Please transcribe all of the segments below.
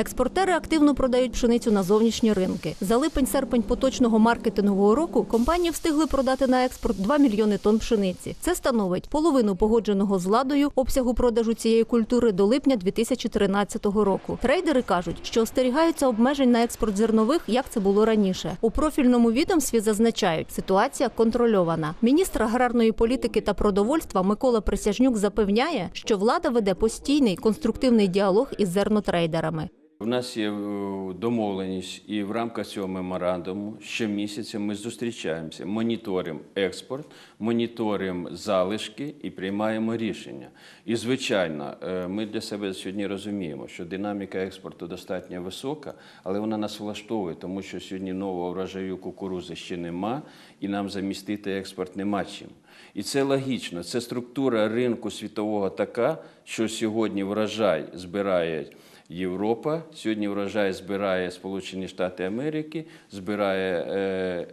Експортери активно продають пшеницю на зовнішні ринки. За липень-серпень поточного маркетингового року компанії встигли продати на експорт 2 мільйони тонн пшениці. Це становить половину погодженого з ладою обсягу продажу цієї культури до липня 2013 року. Трейдери кажуть, що остерігаються обмежень на експорт зернових, як це було раніше. У профільному відомстві зазначають, ситуація контрольована. Міністр аграрної політики та продовольства Микола Присяжнюк запевняє, що влада веде постійний конструктивний діалог із зернотрейдерами. У нас є е, домовленість, і в рамках цього меморандуму щомісяця ми зустрічаємося, моніторимо експорт, моніторимо залишки і приймаємо рішення. І, звичайно, е, ми для себе сьогодні розуміємо, що динаміка експорту достатньо висока, але вона нас влаштовує, тому що сьогодні нового врожаю кукурузи ще нема, і нам замістити експорт нема чим. І це логічно. Це структура ринку світового така, що сьогодні врожай збирає. Європа. Сьогодні врожай збирає Сполучені Штати Америки, збирає е,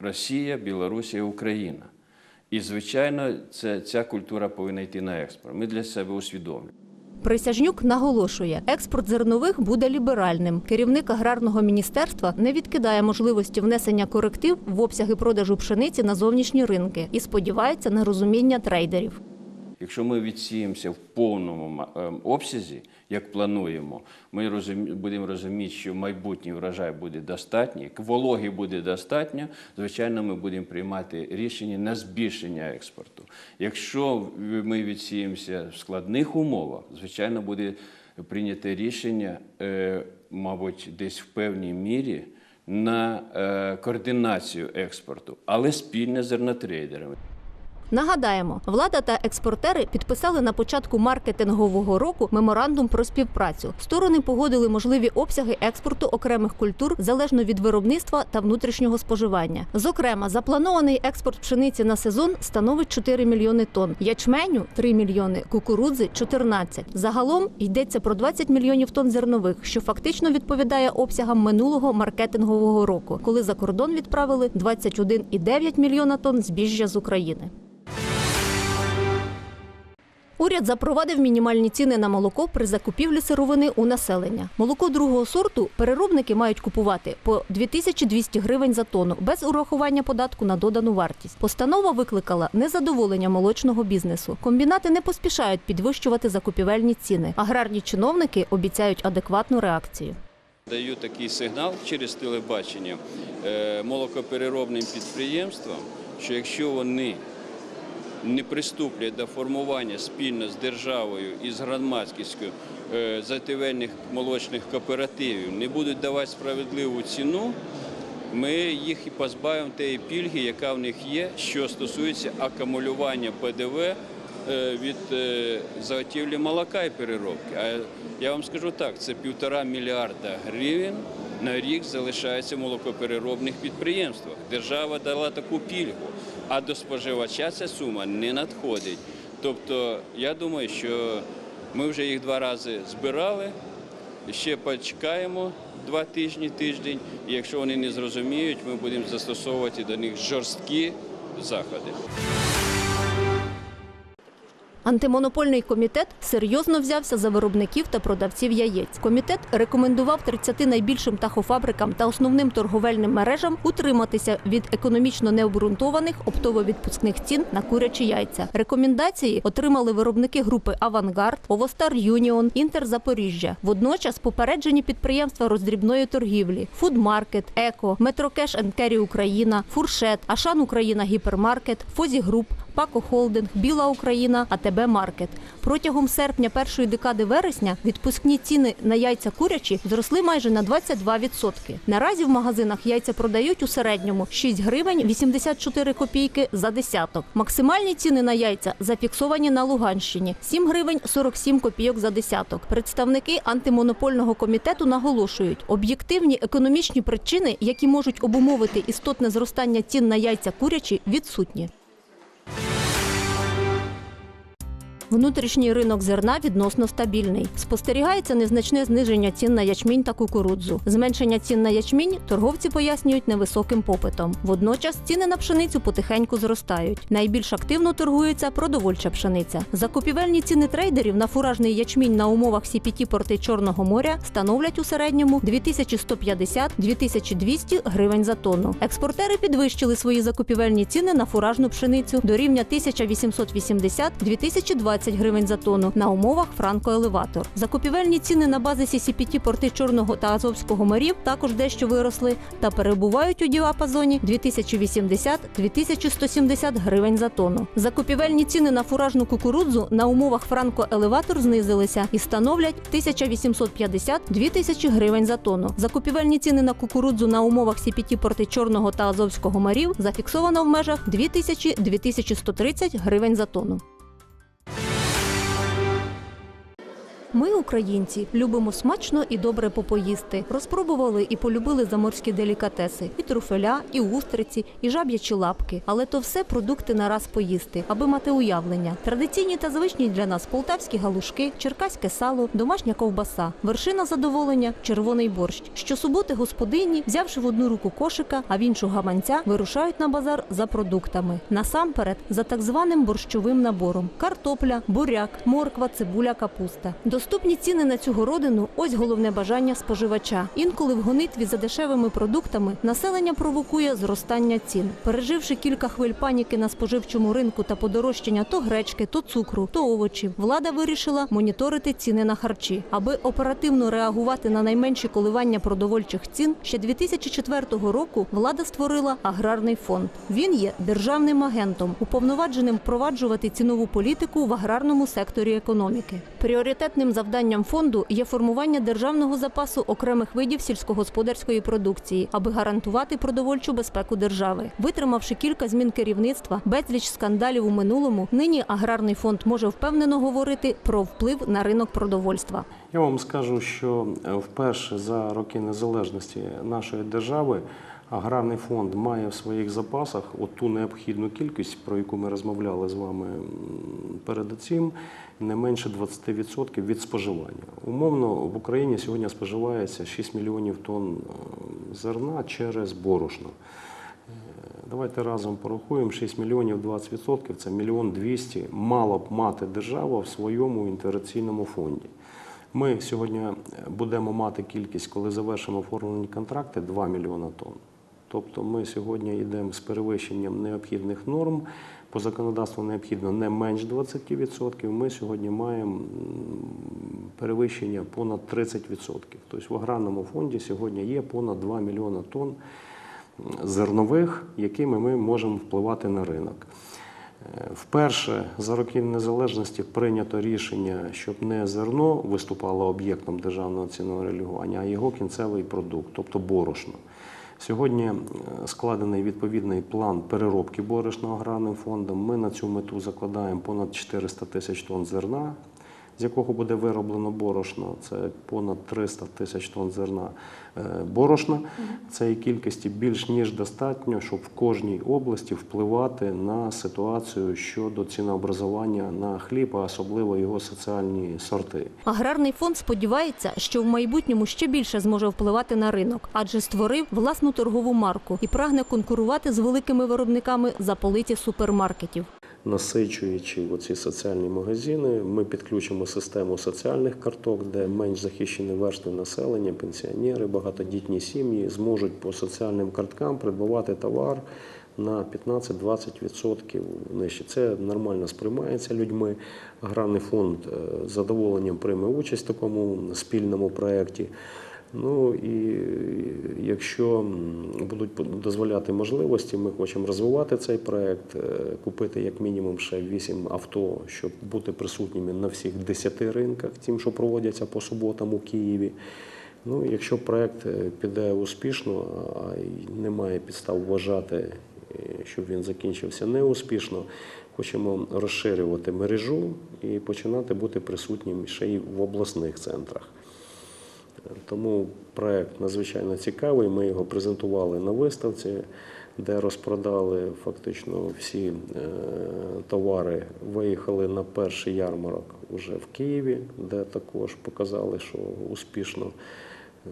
Росія, Білорусія, Україна. І, звичайно, це, ця культура повинна йти на експорт. Ми для себе усвідомлюємо. Присяжнюк наголошує, експорт зернових буде ліберальним. Керівник аграрного міністерства не відкидає можливості внесення коректив в обсяги продажу пшениці на зовнішні ринки і сподівається на розуміння трейдерів. Якщо ми відсіємося в повному ем, обсязі, як плануємо, ми розумі- будемо розуміти, що майбутній врожай буде достатній, вологи буде достатньо, звичайно, ми будемо приймати рішення на збільшення експорту. Якщо ми відсіємося в складних умовах, звичайно, буде прийнято рішення, е, мабуть, десь в певній мірі на е, координацію експорту, але спільно з зернотрейдерами. Нагадаємо, влада та експортери підписали на початку маркетингового року меморандум про співпрацю. Сторони погодили можливі обсяги експорту окремих культур залежно від виробництва та внутрішнього споживання. Зокрема, запланований експорт пшениці на сезон становить 4 мільйони тонн, ячменю 3 мільйони, кукурудзи 14. Загалом йдеться про 20 мільйонів тонн зернових, що фактично відповідає обсягам минулого маркетингового року, коли за кордон відправили 21,9 мільйона тонн збіжжя з України. Уряд запровадив мінімальні ціни на молоко при закупівлі сировини у населення. Молоко другого сорту переробники мають купувати по 2200 гривень за тонну без урахування податку на додану вартість. Постанова викликала незадоволення молочного бізнесу. Комбінати не поспішають підвищувати закупівельні ціни. Аграрні чиновники обіцяють адекватну реакцію. Даю такий сигнал через телебачення е, молокопереробним підприємствам, що якщо вони не приступлять до формування спільно з державою і з громадськістю е, затівельних молочних кооперативів, не будуть давати справедливу ціну, ми їх і позбавимо тієї пільги, яка в них є, що стосується акумулювання ПДВ е, від е, заготівлі молока і переробки. А я вам скажу так, це півтора мільярда гривень на рік залишається в молокопереробних підприємствах. Держава дала таку пільгу, а до споживача ця сума не надходить. Тобто, я думаю, що ми вже їх два рази збирали. Ще почекаємо два тижні, тиждень, і якщо вони не зрозуміють, ми будемо застосовувати до них жорсткі заходи. Антимонопольний комітет серйозно взявся за виробників та продавців яєць. Комітет рекомендував 30 найбільшим птахофабрикам та основним торговельним мережам утриматися від економічно необґрунтованих оптово-відпускних цін на курячі яйця. Рекомендації отримали виробники групи Авангард, Овостар Юніон, Інтер Запоріжжя. Водночас попереджені підприємства роздрібної торгівлі: Фудмаркет, Еко, Метрокеш Енкері Україна, Фуршет, Ашан Україна Гіпермаркет, Фозі Груп, Пако Холдинг, Біла Україна, АТБ Маркет. Протягом серпня першої декади вересня відпускні ціни на яйця курячі зросли майже на 22%. Наразі в магазинах яйця продають у середньому 6 гривень 84 копійки за десяток. Максимальні ціни на яйця зафіксовані на Луганщині 7 гривень 47 копійок за десяток. Представники антимонопольного комітету наголошують, об'єктивні економічні причини, які можуть обумовити істотне зростання цін на яйця курячі, відсутні. Внутрішній ринок зерна відносно стабільний. Спостерігається незначне зниження цін на ячмінь та кукурудзу. Зменшення цін на ячмінь торговці пояснюють невисоким попитом. Водночас ціни на пшеницю потихеньку зростають. Найбільш активно торгується продовольча пшениця. Закупівельні ціни трейдерів на фуражний ячмінь на умовах CPT порти Чорного моря становлять у середньому 2150-2200 гривень за тонну. Експортери підвищили свої закупівельні ціни на фуражну пшеницю до рівня 1880-2020 гривень за тонну на умовах франко-елеватор. Закупівельні ціни на базисі CPT порти Чорного та Азовського морів також дещо виросли та перебувають у діапазоні 2080-2170 гривень за тонну. Закупівельні ціни на фуражну кукурудзу на умовах франко-елеватор знизилися і становлять 1850-2000 гривень за тонну. Закупівельні ціни на кукурудзу на умовах CPT порти Чорного та Азовського морів зафіксовано в межах 2000-2130 гривень за тонну. Ми, українці, любимо смачно і добре попоїсти. Розпробували і полюбили заморські делікатеси: і труфеля, і устриці, і жаб'ячі лапки. Але то все продукти на раз поїсти, аби мати уявлення. Традиційні та звичні для нас полтавські галушки, черкаське сало, домашня ковбаса, вершина задоволення, червоний борщ. Щосуботи господині, взявши в одну руку кошика, а в іншу гаманця, вирушають на базар за продуктами. Насамперед за так званим борщовим набором: картопля, буряк, морква, цибуля, капуста. Доступні ціни на цю городину ось головне бажання споживача. Інколи в гонитві за дешевими продуктами населення провокує зростання цін. Переживши кілька хвиль паніки на споживчому ринку та подорожчання то гречки, то цукру, то овочів, влада вирішила моніторити ціни на харчі, аби оперативно реагувати на найменші коливання продовольчих цін. Ще 2004 року влада створила аграрний фонд. Він є державним агентом, уповновадженим впроваджувати цінову політику в аграрному секторі економіки. Пріоритетним завданням фонду є формування державного запасу окремих видів сільськогосподарської продукції, аби гарантувати продовольчу безпеку держави. Витримавши кілька змін керівництва, безліч скандалів у минулому, нині аграрний фонд може впевнено говорити про вплив на ринок продовольства. Я вам скажу, що е, вперше за роки незалежності нашої держави аграрний фонд має в своїх запасах от ту необхідну кількість, про яку ми розмовляли з вами перед цим, не менше 20% від споживання. Умовно в Україні сьогодні споживається 6 мільйонів тонн е, зерна через борошно. Е, Давайте разом порахуємо 6 мільйонів 20% – це мільйон 200 мало б мати держава в своєму інтеграційному фонді. Ми сьогодні будемо мати кількість, коли завершимо оформлені контракти, 2 мільйона тонн. Тобто ми сьогодні йдемо з перевищенням необхідних норм. По законодавству необхідно не менш 20%. Ми сьогодні маємо перевищення понад 30%. Тобто в аграрному фонді сьогодні є понад 2 мільйона тонн зернових, якими ми можемо впливати на ринок. Е, Вперше за роки незалежності прийнято рішення, щоб не зерно виступало об'єктом державного цінного регулювання, а його кінцевий продукт, тобто борошно. Сьогодні е, складений відповідний план переробки борошна аграрним фондом. Ми на цю мету закладаємо понад 400 тисяч тонн зерна, з якого буде вироблено борошно. Це понад 300 тисяч тонн зерна е, борошна. Цієї кількості більш ніж достатньо, щоб в кожній області впливати на ситуацію щодо цінообразування на хліб, а особливо його соціальні сорти. Аграрний фонд сподівається, що в майбутньому ще більше зможе впливати на ринок, адже створив власну торгову марку і прагне конкурувати з великими виробниками за полиці супермаркетів. Насичуючи оці соціальні магазини, ми підключимо систему соціальних карток, де менш захищені верстви населення, пенсіонери, багатодітні сім'ї зможуть по соціальним карткам придбавати товар на 15-20% нижче. Це нормально сприймається людьми. Аграрний фонд е, з задоволенням прийме участь в такому спільному проєкті. Ну і якщо будуть дозволяти можливості, ми хочемо розвивати цей проект, е, купити як мінімум ще 8 авто, щоб бути присутніми на всіх 10 ринках, тим, що проводяться по суботам у Києві. Ну, якщо проект е, піде успішно, а немає підстав вважати, е, щоб він закінчився неуспішно, хочемо розширювати мережу і починати бути присутнім ще й в обласних центрах. Тому проект надзвичайно цікавий. Ми його презентували на виставці. де розпродали фактично всі е, товари, виїхали на перший ярмарок вже в Києві, де також показали, що успішно е,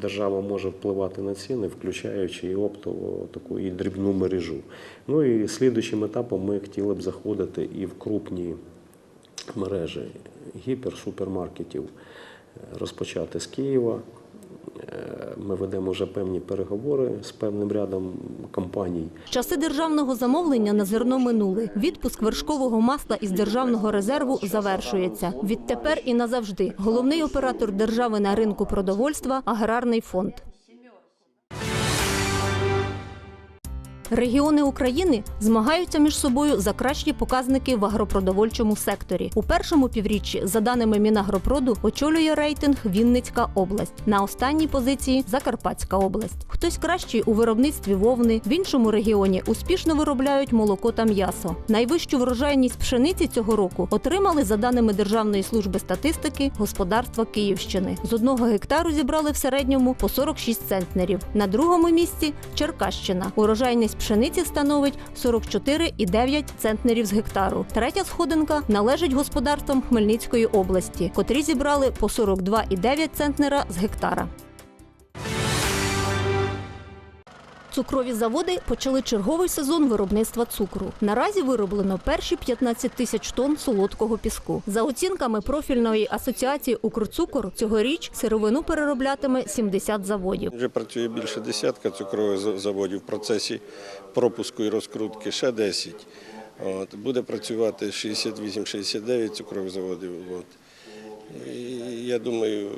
держава може впливати на ціни, включаючи і оптову таку і дрібну мережу. Ну і слідуючим етапом ми хотіли б заходити і в крупні мережі гіпер-супермаркетів е, розпочати з Києва. Е, Ми ведемо вже певні переговори з певним рядом компаній. Часи державного замовлення на зерно минули. Відпуск вершкового масла із державного резерву завершується. Відтепер і назавжди. Головний оператор держави на ринку продовольства аграрний фонд. Регіони України змагаються між собою за кращі показники в агропродовольчому секторі. У першому півріччі, за даними Мінагропроду, очолює рейтинг Вінницька область. На останній позиції Закарпатська область. Хтось кращий у виробництві вовни, в іншому регіоні успішно виробляють молоко та м'ясо. Найвищу врожайність пшениці цього року отримали за даними Державної служби статистики господарства Київщини. З одного гектару зібрали в середньому по 46 центнерів. На другому місці Черкащина. Урожайність пшениці становить 44,9 центнерів з гектару. Третя сходинка належить господарствам Хмельницької області, котрі зібрали по 42,9 центнера з гектара. Цукрові заводи почали черговий сезон виробництва цукру. Наразі вироблено перші 15 тисяч тонн солодкого піску. За оцінками профільної асоціації Укрцукор, цьогоріч сировину перероблятиме 70 заводів. Вже працює більше десятка цукрових заводів в процесі пропуску і розкрутки, ще 10. От. Буде працювати 68-69 цукрових заводів. От. І я думаю,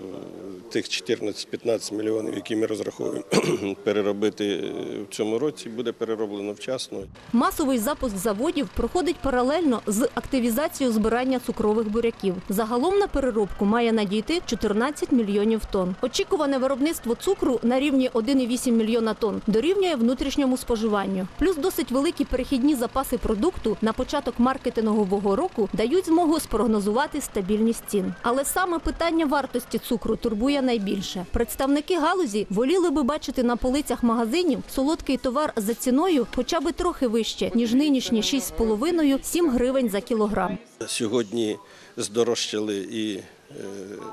тих 14-15 мільйонів, які ми розраховуємо переробити в цьому році, буде перероблено вчасно. Масовий запуск заводів проходить паралельно з активізацією збирання цукрових буряків. Загалом на переробку має надійти 14 мільйонів тонн. Очікуване виробництво цукру на рівні 1,8 мільйона тонн дорівнює внутрішньому споживанню. Плюс досить великі перехідні запаси продукту на початок маркетингового року дають змогу спрогнозувати стабільність цін. Але саме питання вартості цукру турбує найбільше. Представники галузі воліли би бачити на полицях магазинів солодкий товар за ціною хоча б трохи вище, ніж нинішні 6,5-7 гривень за кілограм. Сьогодні здорожчали і е,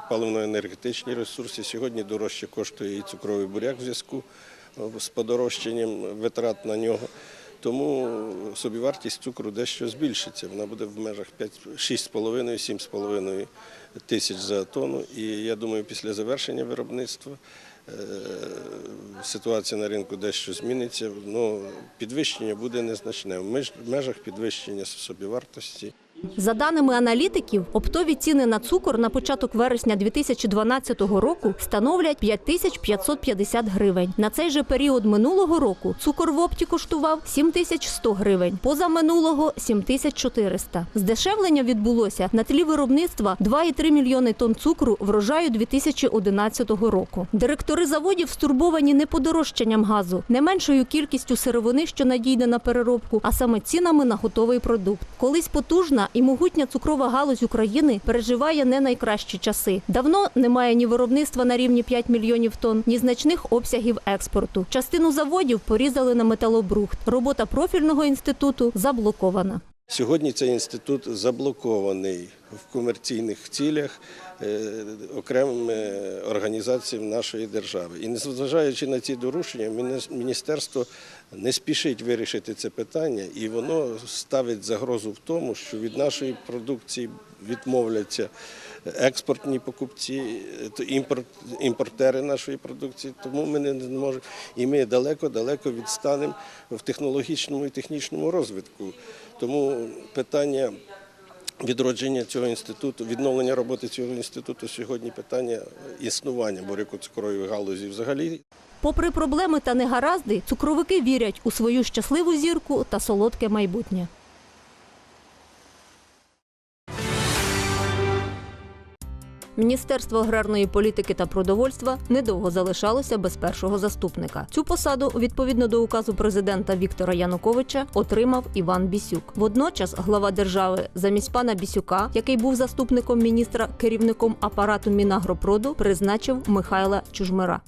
паливно-енергетичні ресурси. Сьогодні дорожче коштує і цукровий буряк в зв'язку з подорожчанням витрат на нього. Тому собівартість цукру дещо збільшиться. Вона буде в межах 6,5-7,5 тисяч за тонну. І я думаю, після завершення виробництва е, ситуація на ринку дещо зміниться. але підвищення буде незначне. В межах підвищення собівартості. За даними аналітиків, оптові ціни на цукор на початок вересня 2012 року становлять 5550 гривень. На цей же період минулого року цукор в опті коштував 7100 гривень, позаминулого – 7400. Здешевлення відбулося на тлі виробництва 2,3 мільйони тонн цукру врожаю 2011 року. Директори заводів стурбовані не подорожчанням газу, не меншою кількістю сировини, що надійде на переробку, а саме цінами на готовий продукт. Колись потужна і могутня цукрова галузь України переживає не найкращі часи. Давно немає ні виробництва на рівні 5 мільйонів тонн, ні значних обсягів експорту. Частину заводів порізали на металобрухт. Робота профільного інституту заблокована. Сьогодні цей інститут заблокований в комерційних цілях е, окремими організаціями нашої держави. І незважаючи на ці дорушення, міністерство не спішить вирішити це питання, і воно ставить загрозу в тому, що від нашої продукції відмовляться експортні покупці, то імпорт, імпортери нашої продукції. Тому ми не можемо і ми далеко-далеко відстанемо в технологічному і технічному розвитку. Тому питання відродження цього інституту, відновлення роботи цього інституту сьогодні питання існування буряко-цукрової галузі взагалі. Попри проблеми та негаразди, цукровики вірять у свою щасливу зірку та солодке майбутнє. Міністерство аграрної політики та продовольства недовго залишалося без першого заступника. Цю посаду, відповідно до указу президента Віктора Януковича, отримав Іван Бісюк. Водночас глава держави замість пана Бісюка, який був заступником міністра, керівником апарату Мінагропроду, призначив Михайла Чужмира.